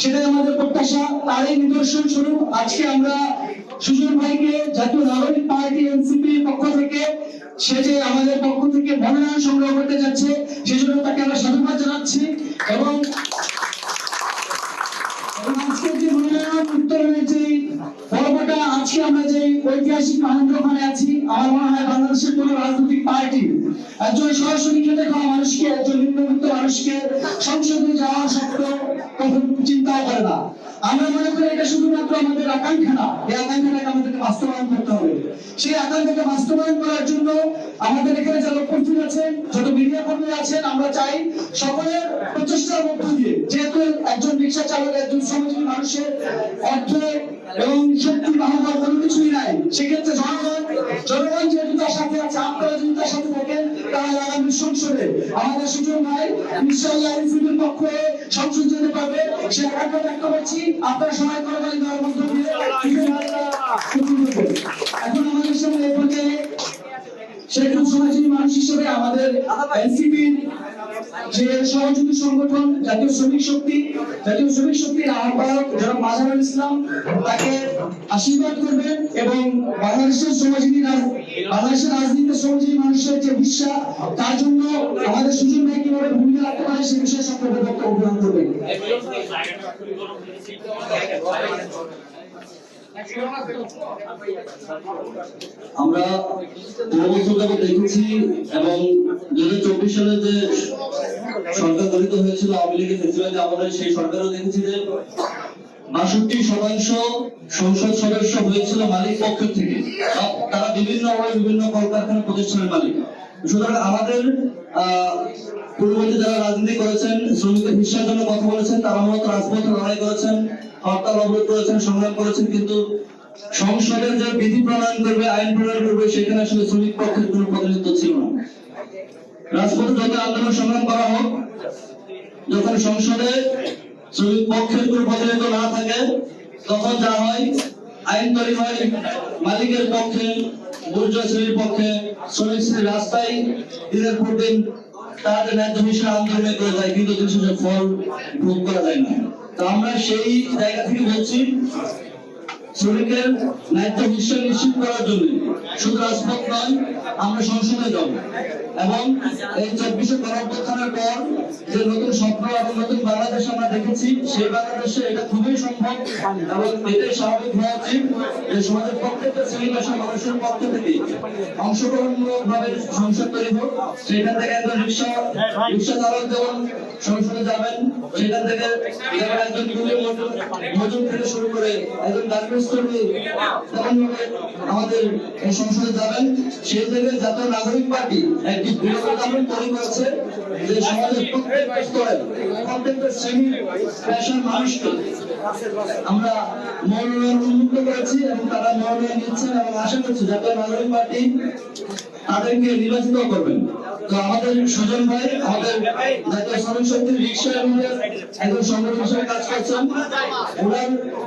সেটাই আমাদের প্রত্যাশা, তারই নিদর্শন স্বরূপ আজকে আমরা সুজন ভাইকে, জাতীয় নাগরিক পার্টি এনসিপি পক্ষ থেকে, সে যে আমাদের পক্ষ থেকে মনোনয়ন সংগ্রহ করতে যাচ্ছে, সেজন্য তাকে আমরা সাধুবাদ জানাচ্ছি এবং আমরা যে ঐতিহাসিক আনন্দ ওখানে আছি, আমার মনে হয় বাংলাদেশের কোন রাজনৈতিক পার্টি একজন সরাসরি খেতে খাওয়া মানুষকে, একজন নিম্নবিত্ত মানুষকে সংসদে যাওয়ার সত্য কখন চিন্তাও করে না। আমরা মনে করি এটা শুধুমাত্র আমাদের আকাঙ্ক্ষা না, এই আকাঙ্ক্ষাটাকে আমাদেরকে বাস্তবায়ন করতে হবে। সেই আকাঙ্ক্ষাকে বাস্তবায়ন করার জন্য আমাদের এখানে যারা উপস্থিত আছেন, যত মিডিয়া কর্মী আছেন, আমরা চাই সকলের প্রচেষ্টার মধ্য দিয়ে, যেহেতু একজন রিক্সা চালক, একজন শ্রমজীবী মানুষের অর্থ এবং শক্তি বাহবা কোনো কিছুই নাই। সেক্ষেত্রে জনগণ জনগণ যেহেতু তার সাথে আছে, আপনারা যদি তার সাথে থাকেন, তাহলে আগামী সংসদে আমাদের সুযোগ নাই ইনশাআল্লাহ এনসিপির পক্ষে সংসদ যেতে পারবে। সে আকাঙ্ক্ষা ব্যক্ত করছি। আপনারা সবাই করবেন দেওয়ার মধ্য দিয়ে। এখন আমাদের সামনে এই পর্যায়ে সেরকম সমাজী মানুষ হিসেবে আমাদের এনসিপি যে সহযোগী সংগঠন, জাতীয় শ্রমিক শক্তি, জাতীয় শ্রমিক শক্তির আহ্বায়ক যারা মাজারুল ইসলাম, তাকে আশীর্বাদ করবেন এবং বাংলাদেশের সমাজজীবী রাজ- বাংলাদেশের রাজনীতিতে সমাজজীবী মানুষের যে বিশ্বাস তার জন্য আমাদের সুযোগ ভাই কীভাবে ভূমিকা রাখতে পারে সে বিষয়ে সকলের বক্তব্য গ্রহণ করবেন। আমরা দু বছর যাবত দেখেছি এবং দু হাজার চব্বিশ সালে যে সরকার গঠিত হয়েছিল আওয়ামী লীগের ফেসিবাদে আমাদের সেই সরকারও দেখেছি যে বাষট্টি শতাংশ সংসদ সদস্য হয়েছিল মালিক পক্ষ থেকে। তারা বিভিন্ন বিভিন্ন কলকারখানা প্রতিষ্ঠানের মালিক। সুতরাং আমাদের পূর্ববর্তী যারা রাজনীতি করেছেন শ্রমিকের হিসার জন্য কথা বলেছেন, তারা মূলত রাজপথে লড়াই করেছেন। হরতাল অবরোধ করেছেন, সংগ্রাম করেছেন, কিন্তু সংসদের যে বিধি প্রণয়ন করবে, আইন প্রণয়ন করবে, সেখানে আসলে শ্রমিক পক্ষের কোনো প্রতিনিধিত্ব ছিল না। রাজপথে যত আন্দোলন সংগ্রাম করা হোক, যখন সংসদে শ্রমিক পক্ষের কোনো প্রতিনিধিত্ব না থাকে, তখন যা হয়, আইন তৈরি হয়, মালিকের পক্ষে বুর্জা শ্রেণির পক্ষে, শ্রমিক শ্রেণি রাস্তায় দিনের পর দিন তাদের ন্যায্য হিসেবে আন্দোলন করে যায় কিন্তু ফল ভোগ করা যায় না। তো আমরা সেই জায়গা থেকে বলছি। শ্রমিকের ন্যায্য হিস্সা নিশ্চিত করার জন্য। শুধু রাজপথ নয় আমরা সংসদে যাব। এবং এই চব্বিশে গণঅভ্যুত্থানের পর যে নতুন স্বপ্ন এবং নতুন বাংলাদেশ আমরা দেখেছি, সেই বাংলাদেশে এটা খুবই সম্ভব এবং এটাই স্বাভাবিক হওয়া উচিত যে সমাজের প্রত্যেকটা শ্রেণি পেশা মানুষের পক্ষ থেকে অংশগ্রহণমূলক ভাবে সংসদ তৈরি হোক। সেখান থেকে একজন রিক্সা রিক্সা চালক যেমন সংসদে যাবেন, সেখান থেকে একজন মজুর থেকে শুরু করে একজন গার্মেন্টস আমরা মনোনয়ন উন্মুক্ত করেছি এবং তারা মনোনয়ন নিচ্ছেন এবং আশা করছি জাতীয় নাগরিক পার্টি তাদেরকে নির্বাচিত করবেন। তো আমাদের সুজন ভাই, আমাদের জাতীয় শ্রমিক শক্তির রিক্সা একজন সংগঠন হিসেবে কাজ করছেন। ওনার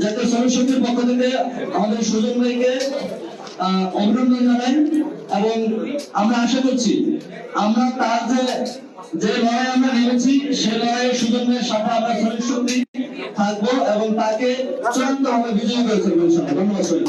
জাতীয় শ্রমিক শক্তির পক্ষ থেকে আমাদের সুজন ভাইকে অভিনন্দন জানাই এবং আমরা আশা করছি আমরা তার যে যে লড়াই আমরা নেমেছি সে লড়াইয়ে সুজন ভাইয়ের সাথে আমরা শ্রমিক শক্তি থাকব এবং তাকে চূড়ান্ত ভাবে বিজয়ী করে ফেলব। ধন্যবাদ শরীফ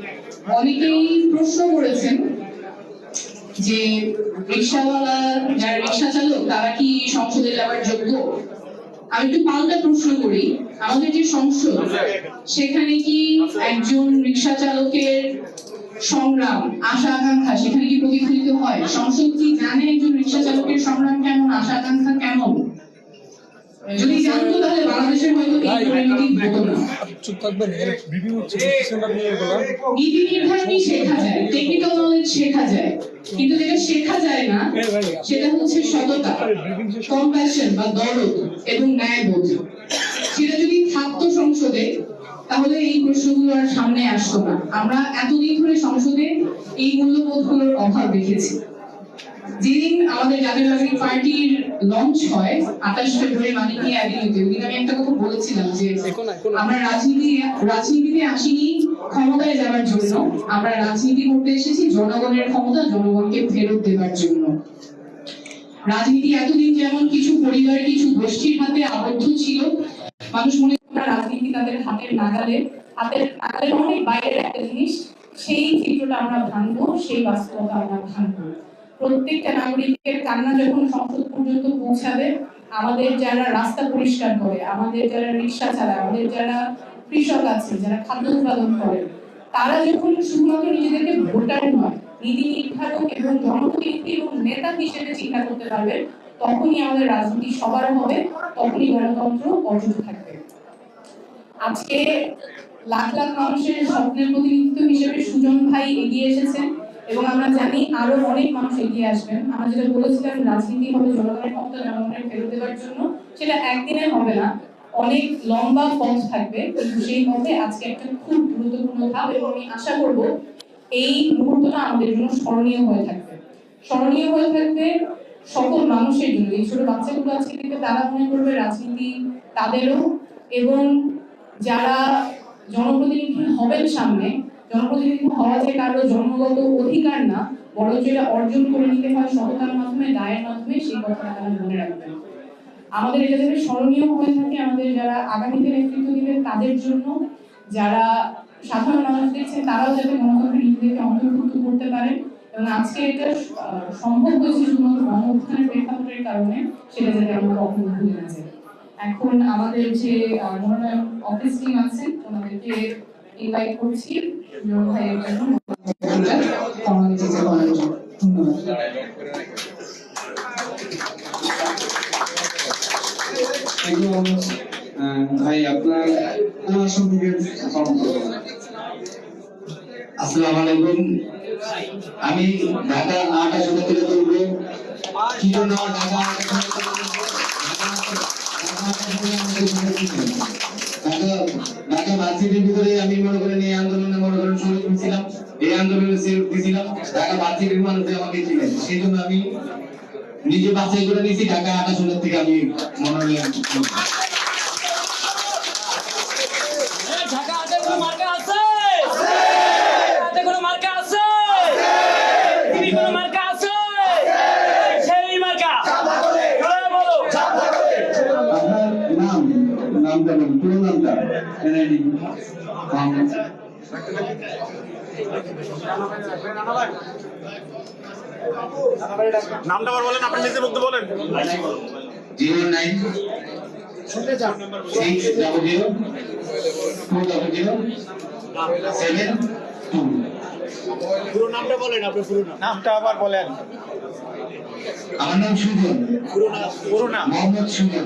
অনেকেই প্রশ্ন করেছেন যে রিক্সাওয়ালা, যারা রিক্সা চালক, তারা কি সংসদে যাওয়ার যোগ্য? আমি একটু পাল্টা প্রশ্ন করি। আমাদের যে সংসদ, সেখানে কি একজন রিক্সা চালকের সংগ্রাম, আশা আকাঙ্ক্ষা, সেখানে কি প্রতিফলিত হয়? সংসদ কি জানে একজন রিক্সা চালকের সংগ্রাম কেমন, আশা আকাঙ্ক্ষা কেমন? যদি জানতো তাহলে বাংলাদেশের হয়তো এই হতো না। চুপ থাকবেন রিভিউ হচ্ছে নীতি শেখা যায় টেকনিক্যাল নলেজ শেখা যায়। কিন্তু যেটা শেখা যায় না সেটা হচ্ছে সততা কম্প্যাশন বা দরদ এবং ন্যায়বোধ সেটা যদি থাকতো সংসদে তাহলে এই প্রশ্নগুলো আর সামনে আসতো না। আমরা এতদিন ধরে সংসদে এই মূল্যবোধগুলোর অভাব দেখেছি। যেদিন আমাদের জাতীয় পার্টির লঞ্চ হয় আঠাশ ফেব্রুয়ারি মানিকি অ্যাভিনিউতে ওই আমি একটা কথা বলেছিলাম যে আমরা রাজনীতি রাজনীতিতে আসিনি ক্ষমতায় যাওয়ার জন্য। আমরা রাজনীতি করতে এসেছি জনগণের ক্ষমতা জনগণকে ফেরত দেওয়ার জন্য। রাজনীতি এতদিন যেমন কিছু পরিবার কিছু গোষ্ঠীর হাতে আবদ্ধ ছিল মানুষ মনে করে রাজনীতি তাদের হাতের নাগালে হাতের নাগালের অনেক বাইরের একটা জিনিস সেই চিত্রটা আমরা ভাঙবো সেই বাস্তবতা আমরা ভাঙবো। প্রত্যেকটা নাগরিকের কান্না যখন সংসদ পর্যন্ত পৌঁছাবে, আমাদের যারা রাস্তা পরিষ্কার করে, আমাদের যারা রিক্সা চালায়, আমাদের যারা কৃষক আছে, যারা খাদ্য উৎপাদন করে, তারা যখন শুধুমাত্র নিজেদেরকে ভোটার নয়, নীতি নির্ধারক এবং জনপ্রতিনিধি এবং নেতা হিসেবে চিন্তা করতে পারবে, তখনই আমাদের রাজনীতি সবার হবে, তখনই গণতন্ত্র অর্জন থাকবে। আজকে লাখ লাখ মানুষের স্বপ্নের প্রতিনিধিত্ব হিসেবে সুজন ভাই এগিয়ে এসেছেন। এবং আমরা জানি আরও অনেক মানুষ এগিয়ে আসবেন। আমরা যেটা বলেছিলাম, রাজনীতি হবে, জনগণের ক্ষমতা জনগণের ফেরত দেওয়ার জন্য, সেটা একদিনে হবে না। অনেক লম্বা পথ থাকবে, কিন্তু সেই পথে আজকে একটা খুব গুরুত্বপূর্ণ ধাপ এবং আমি আশা করব এই মুহূর্তটা আমাদের জন্য স্মরণীয় হয়ে থাকবে। স্মরণীয় হয়ে থাকবে সকল মানুষের জন্য। এই ছোট বাচ্চাগুলো আজকে দেখবে তারা মনে করবে রাজনীতি তাদেরও এবং যারা জনপ্রতিনিধি হবেন সামনে জনপ্রতিনিধি হওয়া যে কারও জন্মগত অধিকার না, বরঞ্চ এটা অর্জন করে নিতে হয় সততার মাধ্যমে, দায়ের মাধ্যমে, সেই কথাটা তারা মনে রাখবেন। আমাদের এটা যাতে স্মরণীয় হয়ে থাকে, আমাদের যারা আগামীতে নেতৃত্ব দিবেন, তাদের জন্য যারা সাধারণ মানুষ দেখছেন, তারাও যাতে গণতন্ত্রে নিজেদেরকে অন্তর্ভুক্ত করতে পারেন। এবং আজকে এটা সম্ভব হয়েছে শুধুমাত্র গণ প্রেক্ষাপটের কারণে, সেটা যাতে আমরা কখনো ভুলে না যাই। এখন আমাদের যে মনোনয়ন অফিস টিম আছে ওনাদেরকে ইনভাইট করছি ভাইয়ের জন্য ফর্মালিটিতে করার জন্য ধন্যবাদ ভাই আপনার আসসালামু আলাইকুম আমি ঢাকা আট আসনে তুলে ধরবো ঢাকা ভার্সিটির ভিতরে আমি মনে করেন এই আন্দোলনে মনে এই আন্দোলনে সেলফ দিয়েছিলাম ঢাকা ভার্সিটির আমাকে জন্য আমি নিজে বাছাই করে নিয়েছি। ঢাকা আট আসনের থেকে আমি মনোনয়ন ঢাকা হাতে কোনো মার্কা আছে হাতে কোনো মার্কা আছে টিভি কোনো মার্কা আছে সেই মার্কা জোরে বলো আপনার নাম নামটা বলুন পুরো নামটা এনআইডি নামটা আবার বলেন আপনি নিজের মুখে বলেন। Zero nine six double zero two double zero seven two পুরো নামটা বলেন আপনি পুরো নাম। নামটা আবার বলেন। আমার নাম সুজন। পুরো নাম পুরো নাম। মোহাম্মদ সুজন।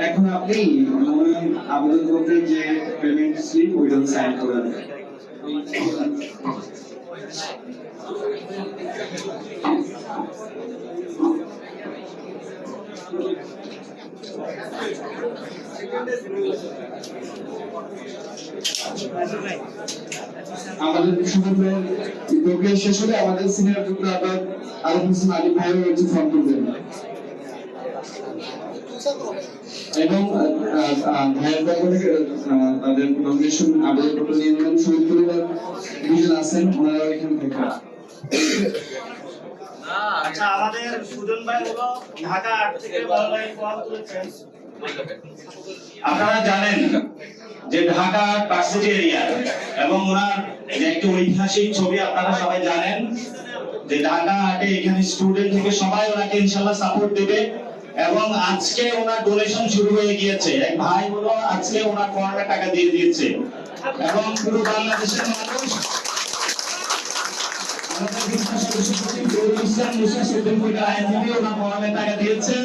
এখন আপনি মনোনয়ন আবেদন করতে যে পেমেন্ট স্লিপ ওইটা সাইন করে দেবেন আমাদের শুধু প্রক্রিয়া শেষ হলে আমাদের সিনিয়র যুক্ত আবার আরও কিছু মালিক ভাইও হচ্ছে ফর্ম তুলবেন। এবং ভাইয়ের পক্ষ থেকে তাদের নমিনেশন আবেদনপত্র নিয়ে নেবেন। শহীদ পরিবার দুজন আছেন ওনারা এখানে থেকে আচ্ছা আমাদের সুজন ভাই হলো ঢাকা আট থেকে বাংলায় ফর্ম তুলেছেন। আপনারা জানেন যে ঢাকা পার্সিটি এরিয়া এবং ওনার যে একটি ঐতিহাসিক ছবি আপনারা সবাই জানেন যে ঢাকা আটে এখানে স্টুডেন্ট থেকে সবাই ওনাকে ইনশাল্লাহ সাপোর্ট দেবে এবং আজকে ওনার ডোনেশন শুরু হয়ে গিয়েছে। এক ভাই হলো আজকে ওনার ফর্মে টাকা দিয়ে দিয়েছে। এবং পুরো বাংলাদেশের মানুষ আমাদের বিশ্বাস সদস্য সচিব জহুরুল ইসলাম মুসা সুপ্রিম কোর্টের আইনজীবী ওনার টাকা দিয়েছে।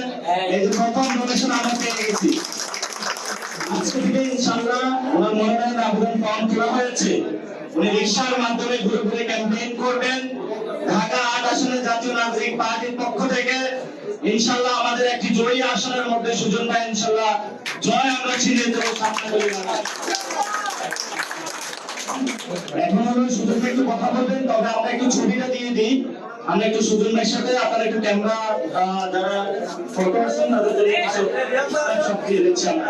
এই যে প্রথম ডোনেশন আমরা পেয়ে গেছি। আজকে থেকে ইনশাআল্লাহ ওনার মনোনয়ন আবেদন ফর্ম হয়েছে। উনি রিক্সার মাধ্যমে ঘুরে ঘুরে ক্যাম্পেইন করবেন। ঢাকা আট আসনের জাতীয় নাগরিক পার্টির পক্ষ থেকে। ইনশাআল্লাহ আমাদের একটি জয়ী আসনের মধ্যে সুজন ভাই ইনশাআল্লাহ জয় আমরা ছিনিয়ে দেবো সামনে এখন হলো সুজন একটু কথা বলবেন, তবে আমরা একটু ছবিটা দিয়ে দিই। আমরা একটু সুজন ভাইয়ের সাথে, আপনারা একটু ক্যামেরা যারা ফটো আছেন, তাদের জন্য সব দিয়ে দিচ্ছি আমরা।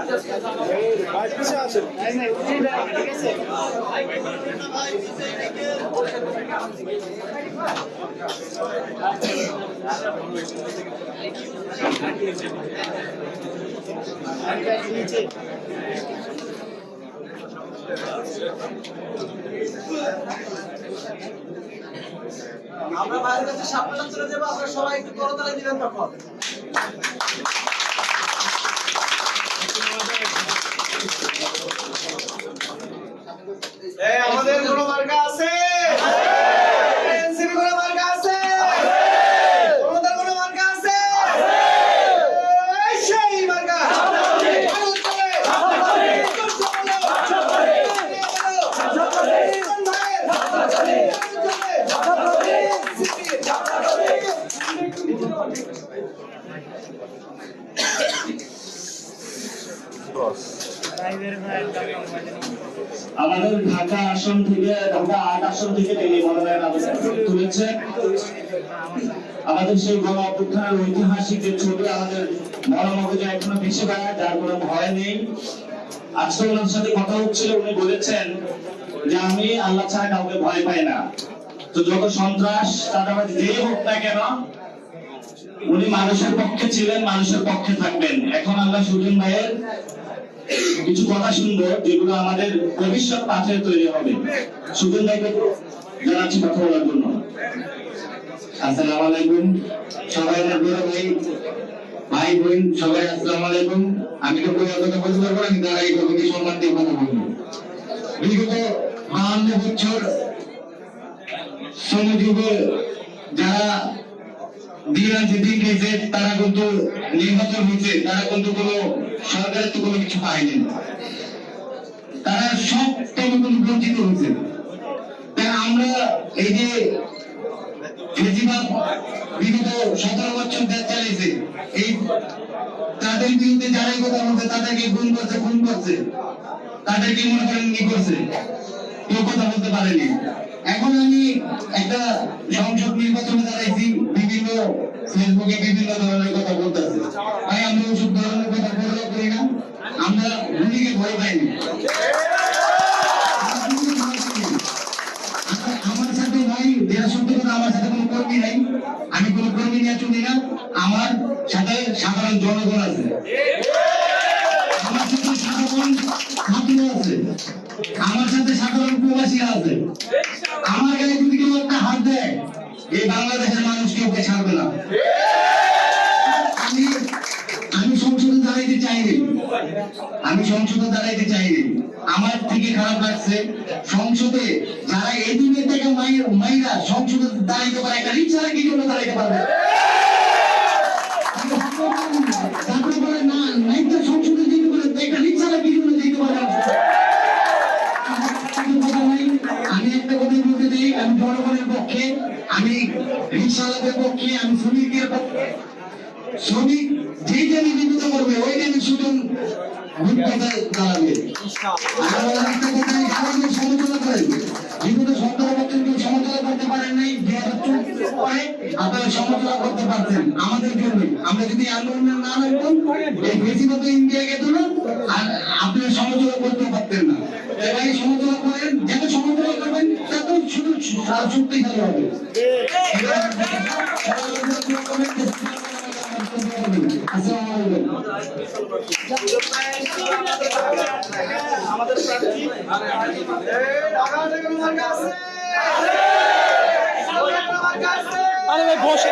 আমরা বাইরের কাছে সাবধানে চলে যাব আপনারা সবাই একটু করতালে দিবেন তখন। আমাদের কোনো মার্কা আছে এনসিপি কোনো মার্কা আছে তোমাদের কোনো মার্কা আছে এই সেই মার্কা আগুন চলে আগুন চলে আগুন চলে আগুন চলে আমাদের ঢাকা আসন থেকে, ঢাকা আট আসন থেকে তিনি মনোনয়ন তুলেছে আমাদের সেই গণ অভ্যুত্থানের ঐতিহাসিক যে ছবি আমাদের মনোমগজে এখনও বেশি বেড়ায়, যার কোনো ভয় নেই। আজকে ওনার সাথে কথা হচ্ছিল, উনি বলেছেন যে আমি আল্লাহ ছাড়া কাউকে ভয় পাই না। তো যত সন্ত্রাস, চাঁদাবাজি, যেই হোক না কেন, উনি মানুষের পক্ষে ছিলেন, মানুষের পক্ষে থাকবেন। এখন আমরা সুজন ভাইয়ের কিছু কথা শুনব যেগুলো আমাদের ভবিষ্যৎ পাঠে তৈরি হবে। জানাচ্ছি কথা বলার জন্য। আসসালামু আলাইকুম। সবাই বড় ভাই ভাই, বোন, সবাই আসসালামু আলাইকুম। আমি তো কোনো কথা বলতে পারব না, কিন্তু এই কমিটি সম্মান দিয়ে কথা বলব। বিগত বাহান্ন বছর শ্রমজীবী যারা তারা কিন্তু নির্বাচন হয়েছে, তারা কিন্তু কোনো সরকারের তো কোনো কিছু পায়নি। তারা সব থেকে কিন্তু বঞ্চিত হয়েছে। তাই আমরা এই যে সতেরো বছর এই তাদের বিরুদ্ধে যারাই কথা বলছে, তাদেরকে মনে করেন কি করছে, কেউ কথা বলতে পারেনি। এখন আমি একটা সংসদ নির্বাচনে দাঁড়াইছি, বিভিন্ন ফেসবুকে বিভিন্ন ধরনের কথা বলতেছে। ভাই আমরা ওসব ধরনের কথা বলতে করি না। আমরা গুলিকে ভয় পাইনি আমার সাথে কোনো কর্মী নাই। আমি কোনো কর্মী নিয়ে চলি না। আমার সাথে সাধারণ জনগণ আছে। আমি সংসদে দাঁড়াইতে চাইনি আমার থেকে খারাপ লাগছে, সংসদে যারা এই দুনিয়া থেকে মাইরা সংসদে দাঁড়াইতে পারে, একটা রিক্সারা কি জন্য দাঁড়াইতে পারবে তারপরে বলে না নাইটা সংসদে যেতে পারে, একটা রিক্সারা কি জন্য যেতে পারে কোনো কথা নাই। আমি একটা পক্ষে, আমি পক্ষে আমি পক্ষে শ্রমিক যেইটা নিবেদিত করবে ওইটা শুধু ভূতকালে দাঁড়াবে। আর একটা কথা সমালোচনা করেন। বিগত সতেরো বছর কেউ করতে পারেন নাই আপনারা পারতেন আমাদের জন্য। আমরা যদি আন্দোলনে না নামতাম এই ফেসিবাদ ইন্ডিয়া গেত না আর আপনারা সমঝোতা করতে পারতেন না। এবারে সমঝোতা করেন যেন সমঝোতা করবেন তত শুধু শক্তিশালী হবে। আসসালামু আলাইকুম আরে ভাই বসে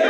এই